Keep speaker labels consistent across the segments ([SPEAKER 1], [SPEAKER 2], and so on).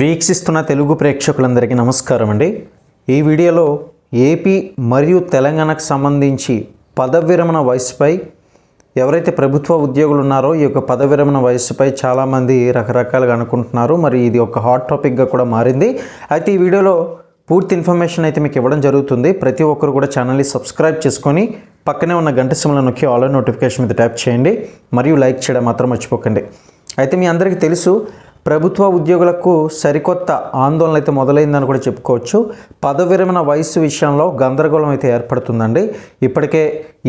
[SPEAKER 1] వీక్షిస్తున్న తెలుగు ప్రేక్షకులందరికీ నమస్కారం అండి. ఈ వీడియోలో ఏపీ మరియు తెలంగాణకు సంబంధించి పదవి విరమణ వయసుపై ఎవరైతే ప్రభుత్వ ఉద్యోగులు ఉన్నారో ఈ యొక్క పదవి విరమణ వయసుపై చాలామంది రకరకాలుగా అనుకుంటున్నారు. మరి ఇది ఒక హాట్ టాపిక్గా కూడా మారింది. అయితే ఈ వీడియోలో పూర్తి ఇన్ఫర్మేషన్ అయితే మీకు ఇవ్వడం జరుగుతుంది. ప్రతి ఒక్కరు కూడా ఛానల్ని సబ్స్క్రైబ్ చేసుకొని పక్కనే ఉన్న గంట సిమ్లో నొక్కి ఆల్ నోటిఫికేషన్ మీద ట్యాప్ చేయండి. మరియు లైక్ చేయడం మాత్రం మర్చిపోకండి. అయితే మీ అందరికీ తెలుసు ప్రభుత్వ ఉద్యోగులకు సరికొత్త ఆందోళన అయితే మొదలైందని కూడా చెప్పుకోవచ్చు. పదవి విరమణ వయస్సు విషయంలో గందరగోళం అయితే ఏర్పడుతుందండి. ఇప్పటికే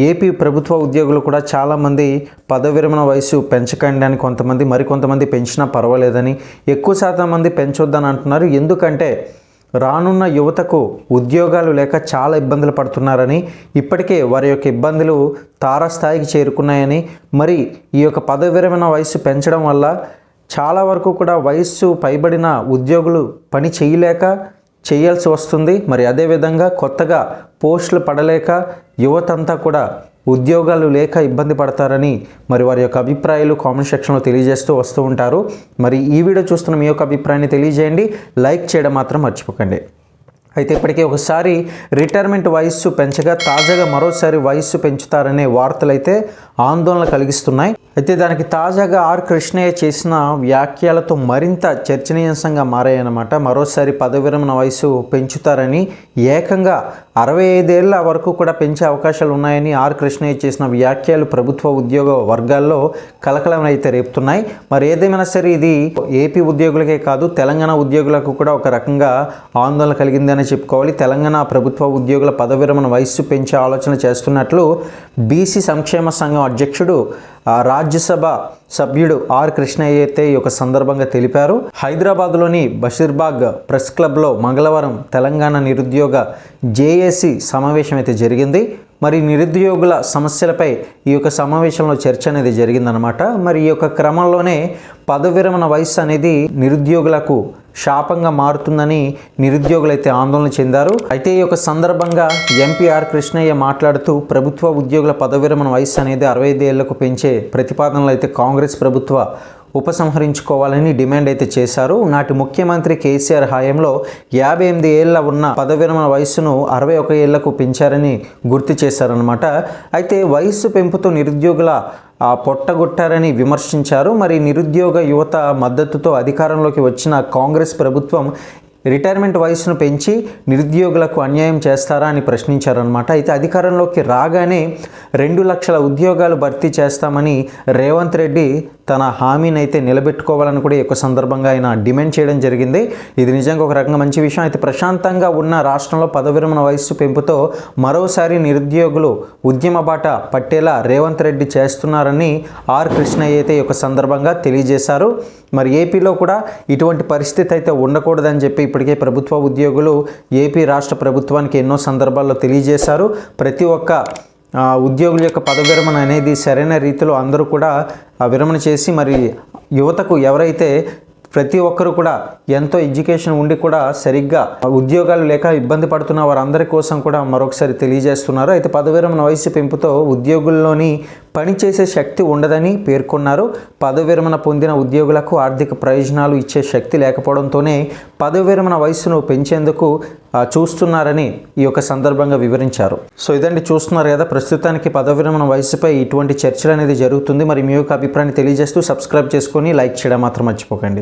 [SPEAKER 1] ఏపీ ప్రభుత్వ ఉద్యోగులు కూడా చాలామంది పదవి విరమణ వయసు పెంచకండి అని కొంతమంది మరికొంతమంది పెంచినా పర్వాలేదని ఎక్కువ శాతం మంది పెంచొద్దని అంటున్నారు. ఎందుకంటే రానున్న యువతకు ఉద్యోగాలు లేక చాలా ఇబ్బందులు పడుతున్నారని ఇప్పటికే వారి యొక్క ఇబ్బందులు తారాస్థాయికి చేరుకున్నాయని మరి ఈ యొక్క పదవి విరమణ వయసు పెంచడం వల్ల చాలా వరకు కూడా వయస్సు పైబడిన ఉద్యోగులు పని చేయలేక చేయాల్సి వస్తుంది. మరి అదేవిధంగా కొత్తగా పోస్టులు పడలేక యువతంతా కూడా ఉద్యోగాలు లేక ఇబ్బంది పడతారని మరి వారి యొక్క అభిప్రాయాలు కామెంట్ సెక్షన్లో తెలియజేస్తూ వస్తూ ఉంటారు. మరి ఈ వీడియో చూస్తున్న మీ యొక్క అభిప్రాయాన్ని తెలియజేయండి. లైక్ చేయడం మాత్రం మర్చిపోకండి. అయితే ఇప్పటికే ఒకసారి రిటైర్మెంట్ వయస్సు పెంచగా తాజాగా మరోసారి వయస్సు పెంచుతారనే వార్తలు అయితే ఆందోళన కలిగిస్తున్నాయి. అయితే దానికి తాజాగా ఆర్ కృష్ణయ్య చేసిన వ్యాఖ్యలతో మరింత చర్చనీయాంశంగా మారాయన్నమాట. మరోసారి పదవిరమణ వయసు పెంచుతారని ఏకంగా అరవై ఐదేళ్ళ వరకు కూడా పెంచే అవకాశాలు ఉన్నాయని ఆర్ కృష్ణయ్య చేసిన వ్యాఖ్యలు ప్రభుత్వ ఉద్యోగ వర్గాల్లో కలకలం అయితే రేపుతున్నాయి మరి ఏదేమైనా సరే ఇది ఏపీ ఉద్యోగులకే కాదు తెలంగాణ ఉద్యోగులకు కూడా ఒక రకంగా ఆందోళన కలిగిందని చెప్పుకోవాలి. తెలంగాణ ప్రభుత్వ ఉద్యోగుల పదవి విరమణ వయస్సు పెంచే ఆలోచన చేస్తున్నట్లు బీసీ సంక్షేమ సంఘం అధ్యక్షుడు రాజ్యసభ సభ్యుడు ఆర్ కృష్ణయ్య అయితే ఈ యొక్క సందర్భంగా తెలిపారు. హైదరాబాద్లోని బషీర్బాగ్ ప్రెస్ క్లబ్లో మంగళవారం తెలంగాణ నిరుద్యోగ జేఏసీ సమావేశం అయితే జరిగింది. మరి నిరుద్యోగుల సమస్యలపై ఈ యొక్క సమావేశంలో చర్చ అనేది జరిగిందనమాట మరి ఈ యొక్క క్రమంలోనే పదవిరమణ విరమణ వయసు అనేది నిరుద్యోగులకు శాపంగా మారుతుందని నిరుద్యోగులైతే ఆందోళన చెందారు. అయితే ఈ యొక్క సందర్భంగా ఎంపీఆర్ కృష్ణయ్య మాట్లాడుతూ ప్రభుత్వ ఉద్యోగుల పదవిరమణ వయసు అనేది అరవై ఐదు పెంచే ప్రతిపాదనలు అయితే కాంగ్రెస్ ప్రభుత్వ ఉపసంహరించుకోవాలని డిమాండ్ అయితే చేశారు. నాటి ముఖ్యమంత్రి కేసీఆర్ హయాంలో యాభై ఎనిమిది ఏళ్ళ ఉన్న పదవిరమణ వయస్సును వయసును అరవై ఒక ఏళ్ళకు పెంచారని గుర్తు చేశారనమాట అయితే వయస్సు పెంపుతో నిరుద్యోగుల ఆ పొట్టగొట్టారని విమర్శించారు. మరి నిరుద్యోగ యువత మద్దతుతో అధికారంలోకి వచ్చిన కాంగ్రెస్ ప్రభుత్వం రిటైర్మెంట్ వయసును పెంచి నిరుద్యోగులకు అన్యాయం చేస్తారా అని ప్రశ్నించారనమాట అయితే అధికారంలోకి రాగానే రెండు లక్షల ఉద్యోగాలు భర్తీ చేస్తామని రేవంత్ రెడ్డి తన హామీని అయితే నిలబెట్టుకోవాలని కూడా ఎక్కువ యొక్క సందర్భంగా ఆయన డిమాండ్ చేయడం జరిగింది. ఇది నిజంగా ఒక రకంగా మంచి విషయం. అయితే ప్రశాంతంగా ఉన్న రాష్ట్రంలో పదవిరమణ వయస్సు పెంపుతో మరోసారి నిరుద్యోగులు ఉద్యమ బాట పట్టేలా రేవంత్ రెడ్డి చేస్తున్నారని ఆర్ కృష్ణయ్య అయితే ఒక సందర్భంగా తెలియజేశారు. మరి ఏపీలో కూడా ఇటువంటి పరిస్థితి అయితే ఉండకూడదని చెప్పి ఇప్పటికే ప్రభుత్వ ఉద్యోగులు ఏపీ రాష్ట్ర ప్రభుత్వానికి ఎన్నో సందర్భాల్లో తెలియజేశారు. ప్రతి ఒక్క ఉద్యోగుల యొక్క పదవిరమణ విరమణ అనేది సరైన రీతిలో అందరూ కూడా విరమణ చేసి మరి యువతకు ఎవరైతే ప్రతి ఒక్కరు కూడా ఎంతో ఎడ్యుకేషన్ ఉండి కూడా సరిగ్గా ఉద్యోగాలు లేక ఇబ్బంది పడుతున్న వారందరి కోసం కూడా మరొకసారి తెలియజేస్తున్నారు. అయితే పదవి వయసు పెంపుతో ఉద్యోగుల్లోని పనిచేసే శక్తి ఉండదని పేర్కొన్నారు. పదవి విరమణ పొందిన ఉద్యోగులకు ఆర్థిక ప్రయోజనాలు ఇచ్చే శక్తి లేకపోవడంతోనే పదవి విరమణ వయసును పెంచేందుకు చూస్తున్నారని ఈ యొక్క సందర్భంగా వివరించారు. సో ఇదండి చూస్తున్నారు కదా ప్రస్తుతానికి పదవి విరమణ వయసుపై ఇటువంటి చర్చలు అనేది జరుగుతుంది. మరి మీ యొక్క అభిప్రాయాన్ని తెలియజేస్తూ సబ్స్క్రైబ్ చేసుకొని లైక్ చేయడం మాత్రం మర్చిపోకండి.